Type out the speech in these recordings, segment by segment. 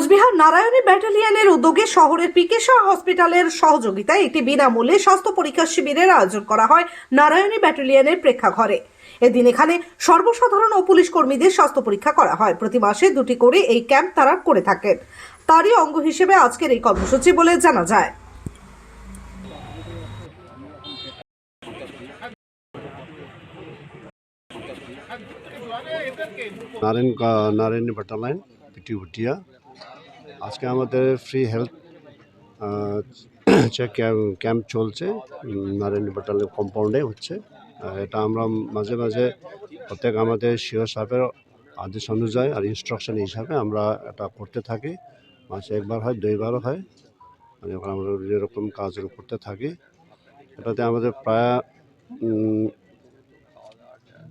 কোচবিহার নারায়ণী ব্যাটালিয়নের উদ্যোগে শহরের পিকেশা হসপিটালের সহযোগিতায় একটি বিনামূল্যে স্বাস্থ্য পরীক্ষা শিবিরের আয়োজন করা হয় নারায়ণী ব্যাটালিয়নের প্রেক্ষাঘরে। এদিন এখানে সর্বসাধারণ ও পুলিশ কর্মীদের স্বাস্থ্য পরীক্ষা করা হয়। প্রতি মাসে দুটি করে এই ক্যাম্প তারা করে থাকেন। তারই অঙ্গ হিসেবে আজকের এই কর্মসূচি বলে জানা যায়। Narayan Narayani battalion P T আজকে আমাদের ফ্রি হেলথ চেক ক্যাম্প চলছে। নারায়ণী বাটালাইন কম্পাউন্ডে হচ্ছে। এটা আমরা মাঝে মাঝে প্রত্যেক আমাদের শিও সাহেবের আদেশ অনুযায়ী আর ইনস্ট্রাকশন হিসাবে আমরা এটা করতে থাকি। মাসে একবার হয়, দুইবারও হয়। মানে ওখানে আমরা এরকম কাজ করতে থাকি, এটাতে আমাদের প্রায়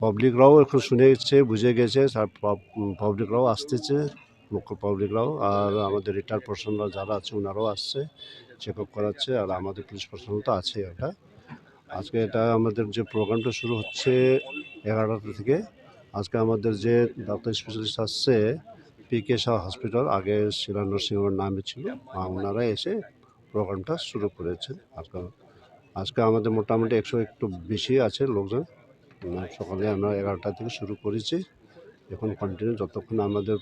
পাবলিকরাও এখন শুনে গেছে, বুঝে গেছে পাবলিকরাও আসতেছে। লোকাল পাবলিকরাও আর আমাদের রিটায়ার পার্সনরা যারা আছে ওনারাও আসছে চেক আপ করাচ্ছে, আর আমাদের পুলিশ পার্সোনাল তো আছে এটা আজকে এটা আমাদের যে প্রোগ্রামটা শুরু হচ্ছে এগারোটা থেকে, আজকে আমাদের যে ডাক্তার স্পেশালিস্ট আসছে পি কে শাহ হসপিটাল আগে শিলা নরসিংহর নামে ছিল ওনারা এসে প্রোগ্রামটা শুরু করেছে। আজকে আজকে আমাদের মোটামুটি একশো একটু বেশি আছে লোকজন সকালে আমরা এগারোটা থেকে শুরু করেছি। এখন কন্টিনিউ যতক্ষণ আমাদের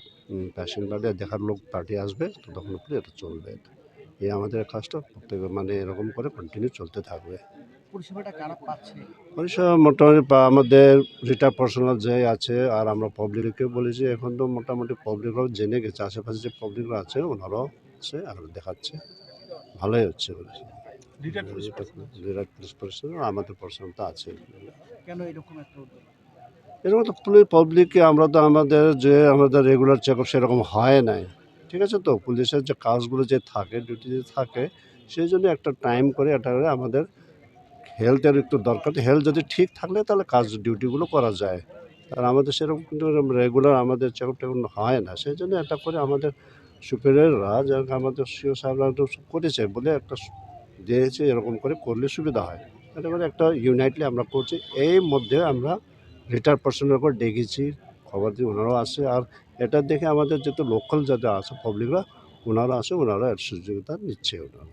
প্যাশেন্ট পার্টি দেখার লোক পার্টি আসবে ততক্ষণ অব্দি এটা চলবে। এই আমাদের কাজটা প্রত্যেক মানে এরকম করে কন্টিনিউ চলতে থাকবে। কারা পরিষেবা মোটামুটি আমাদের রিটার পার্সোনাল যে আছে আর আমরা পাবলিককে বলেছি এখন তো মোটামুটি পাবলিকরাও জেনে গেছে আশেপাশে যে পাবলিকরা আছে ওনারাও আছে আর দেখাচ্ছে। ভালোই হচ্ছে বলেছে পুলিশ পার্সোনাল। আমাদের পার্সোনাল তো আছে কেন এরকম একটা এরকম তো পুলিশ পাবলিককে আমরা তো আমাদের যে আমাদের রেগুলার চেক আপ সেরকম হয় নাই। ঠিক আছে তো? পুলিশের যে কাজগুলো যে থাকে ডিউটি যে থাকে, সেই জন্য একটা টাইম করে এটা করে আমাদের হেলথের একটু দরকার। হেলথ যদি ঠিক থাকলে তাহলে কাজ ডিউটিগুলো করা যায়। আর আমাদের সেরকম কিন্তু রেগুলার আমাদের চেক আপ হয় না। সেই জন্য এটা করে আমাদের সুপিরিয়ররা যেরকম আমাদের সিও সাহেবরা একটু করেছে বলে একটা দিয়েছে, এরকম করে করলে সুবিধা হয়। এটা করে একটা ইউনাইটলি আমরা করছি। এই মধ্যে আমরা রিটায়ার পার্সনের উপর ডেকেছি খবর দিয়ে ওনারাও আসে। আর এটা দেখে আমাদের যত লোকাল যাদের আছে পাবলিকরা ওনারা আসে, ওনারা এর সহযোগিতা নিচ্ছে ওনারা।